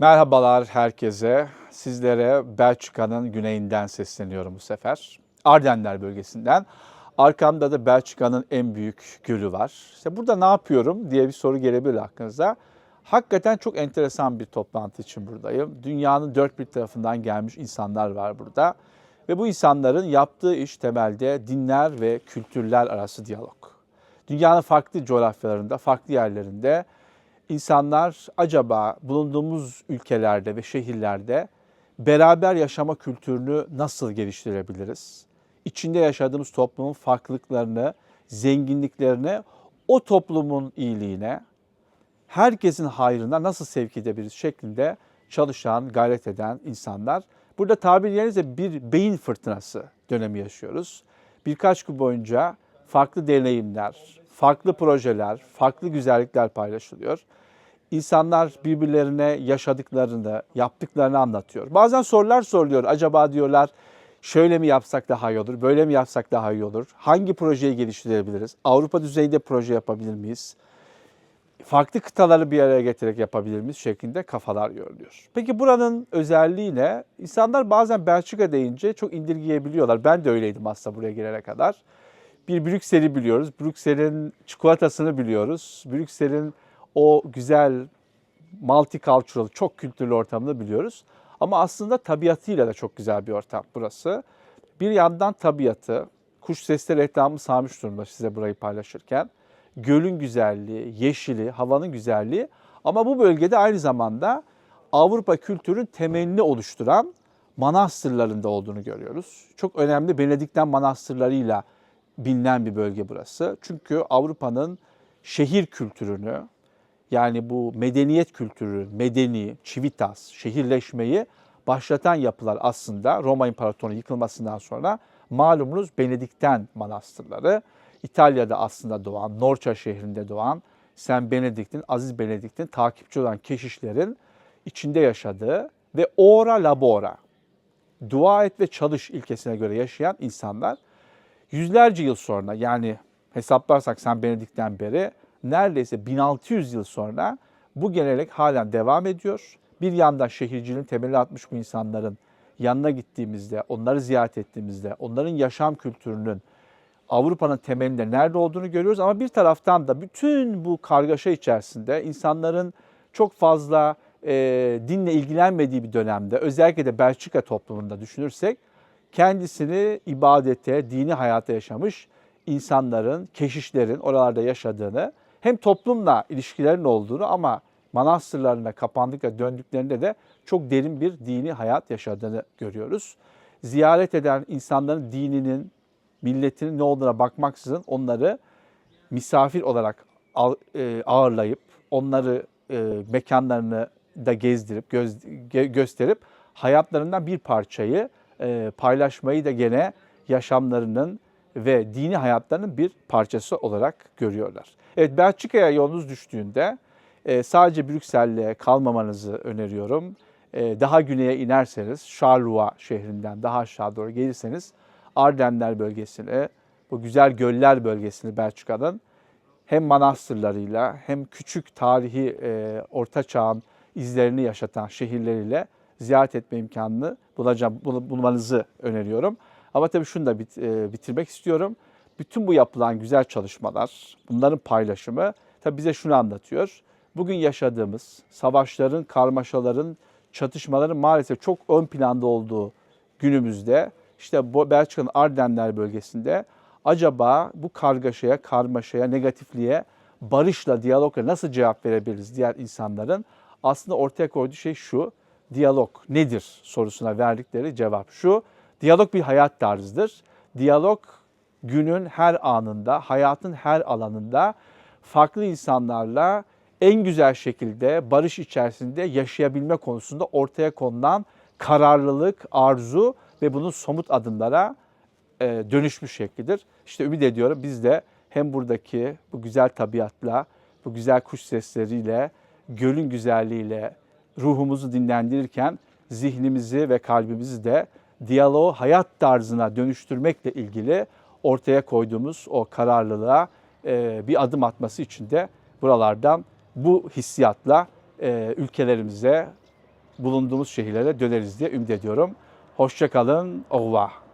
Merhabalar herkese. Sizlere Belçika'nın güneyinden sesleniyorum bu sefer. Ardenler bölgesinden. Arkamda da Belçika'nın en büyük gölü var. İşte burada ne yapıyorum diye bir soru gelebilir aklınıza. Hakikaten çok enteresan bir toplantı için buradayım. Dünyanın dört bir tarafından gelmiş insanlar var burada. Ve bu insanların yaptığı iş temelde dinler ve kültürler arası diyalog. Dünyanın farklı coğrafyalarında, farklı yerlerinde insanlar acaba bulunduğumuz ülkelerde ve şehirlerde beraber yaşama kültürünü nasıl geliştirebiliriz? İçinde yaşadığımız toplumun farklılıklarını, zenginliklerini o toplumun iyiliğine, herkesin hayrına nasıl sevk edebiliriz şeklinde çalışan, gayret eden insanlar. Burada tabir yerinize bir beyin fırtınası dönemi yaşıyoruz. Birkaç gün boyunca farklı deneyimler, farklı projeler, farklı güzellikler paylaşılıyor. İnsanlar birbirlerine yaşadıklarını, yaptıklarını anlatıyor. Bazen sorular soruluyor. Acaba diyorlar şöyle mi yapsak daha iyi olur, böyle mi yapsak daha iyi olur? Hangi projeyi geliştirebiliriz? Avrupa düzeyinde proje yapabilir miyiz? Farklı kıtaları bir araya getirerek yapabilir miyiz şeklinde kafalar yoruluyor. Peki buranın özelliği ne? İnsanlar bazen Belçika deyince çok indirgeyebiliyorlar. Ben de öyleydim aslında buraya gelene kadar. Bir Brüksel'i biliyoruz. Brüksel'in çikolatasını biliyoruz. Brüksel'in o güzel multicultural, çok kültürlü ortamını biliyoruz. Ama aslında tabiatıyla da çok güzel bir ortam burası. Bir yandan tabiatı, kuş sesleri etrafımı sarmış durumda size burayı paylaşırken. Gölün güzelliği, yeşili, havanın güzelliği ama bu bölgede aynı zamanda Avrupa kültürün temelini oluşturan manastırlarında olduğunu görüyoruz. Çok önemli Benedikten manastırlarıyla bilinen bir bölge burası. Çünkü Avrupa'nın şehir kültürünü, yani bu medeniyet kültürü, medeni, civitas, şehirleşmeyi başlatan yapılar aslında Roma İmparatorluğu yıkılmasından sonra malumunuz Benedikten manastırları. İtalya'da aslında doğan, Norça şehrinde doğan Sen Benedikt'in, Aziz Benedikt'in takipçi olan keşişlerin içinde yaşadığı ve ora labora, dua et ve çalış ilkesine göre yaşayan insanlar yüzlerce yıl sonra yani hesaplarsak Sen Benedikt'ten beri neredeyse 1600 yıl sonra bu gelenek halen devam ediyor. Bir yandan şehirciliğin temeli atmış bu insanların yanına gittiğimizde, onları ziyaret ettiğimizde, onların yaşam kültürünün Avrupa'nın temelinde nerede olduğunu görüyoruz. Ama bir taraftan da bütün bu kargaşa içerisinde insanların çok fazla e, dinle ilgilenmediği bir dönemde, özellikle de Belçika toplumunda düşünürsek, kendisini ibadete, dini hayata yaşamış insanların, keşişlerin oralarda yaşadığını, hem toplumla ilişkilerin olduğunu ama manastırlarına kapandıkça döndüklerinde de çok derin bir dini hayat yaşadığını görüyoruz. Ziyaret eden insanların dininin, milletinin ne olduğuna bakmaksızın onları misafir olarak e, ağırlayıp, onları e, mekanlarını da gezdirip, gösterip hayatlarından bir parçayı e, paylaşmayı da gene yaşamlarının ve dini hayatlarının bir parçası olarak görüyorlar. Evet Belçika'ya yolunuz düştüğünde e, sadece Brüksel'le kalmamanızı öneriyorum. E, daha güneye inerseniz Charleroi şehrinden daha aşağı doğru gelirseniz Ardenler bölgesini, bu güzel göller bölgesini Belçika'nın hem manastırlarıyla hem küçük tarihi e, orta çağın izlerini yaşatan şehirleriyle ziyaret etme imkanını bulacağım, bulmanızı öneriyorum. Ama tabii şunu da bit, e, bitirmek istiyorum. Bütün bu yapılan güzel çalışmalar, bunların paylaşımı tabii bize şunu anlatıyor. Bugün yaşadığımız savaşların, karmaşaların, çatışmaların maalesef çok ön planda olduğu günümüzde işte Belçika'nın Ardenler bölgesinde acaba bu kargaşaya, karmaşaya, negatifliğe barışla, diyalogla nasıl cevap verebiliriz diğer insanların? Aslında ortaya koyduğu şey şu, diyalog nedir sorusuna verdikleri cevap şu. Diyalog bir hayat tarzıdır. Diyalog günün her anında, hayatın her alanında farklı insanlarla en güzel şekilde barış içerisinde yaşayabilme konusunda ortaya konulan kararlılık, arzu ve bunun somut adımlara e, dönüşmüş şeklidir. İşte ümit ediyorum biz de hem buradaki bu güzel tabiatla, bu güzel kuş sesleriyle, gölün güzelliğiyle ruhumuzu dinlendirirken zihnimizi ve kalbimizi de diyaloğu hayat tarzına dönüştürmekle ilgili ortaya koyduğumuz o kararlılığa e, bir adım atması için de buralardan bu hissiyatla e, ülkelerimize, bulunduğumuz şehirlere döneriz diye ümit ediyorum. Hoşçakalın. Au revoir.